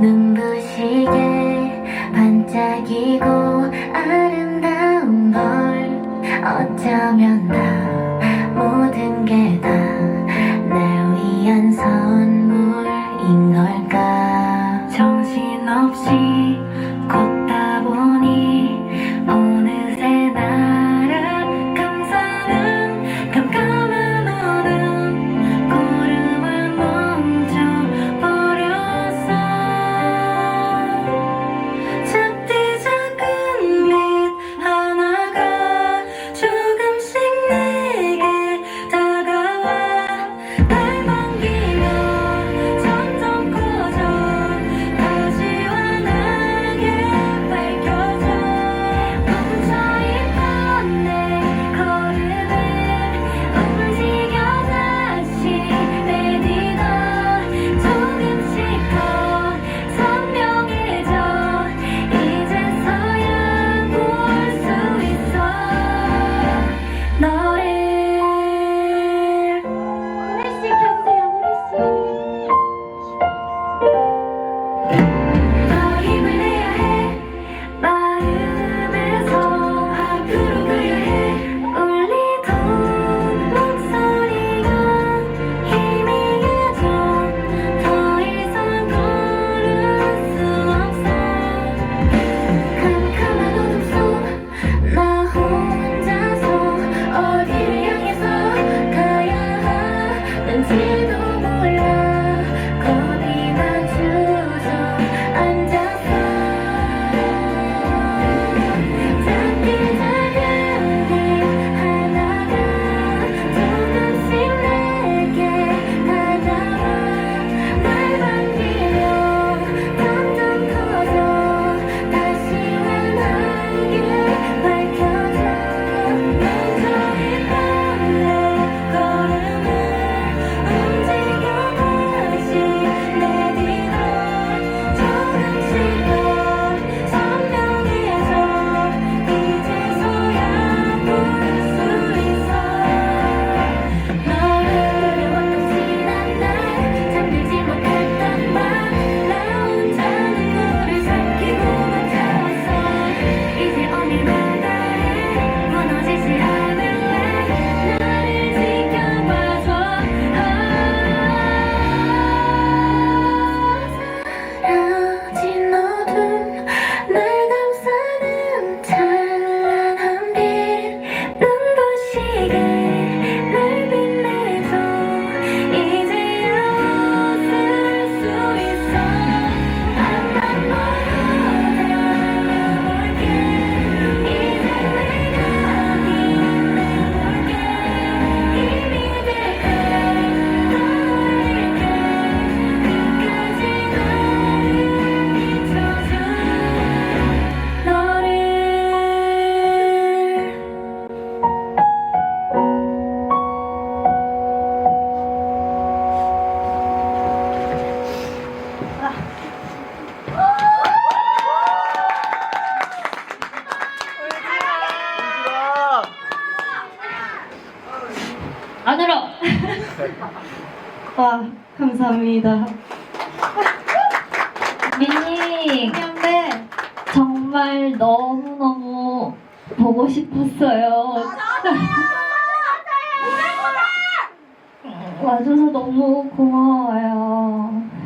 눈부시게 반짝이고 아름다운 걸 어쩌면 다 모든 게 다 내 위한 선물인 걸까? 정신없이 와, 감사합니다. 미니, 근데 정말 너무너무 보고 싶었어요. 와줘서 너무 고마워요.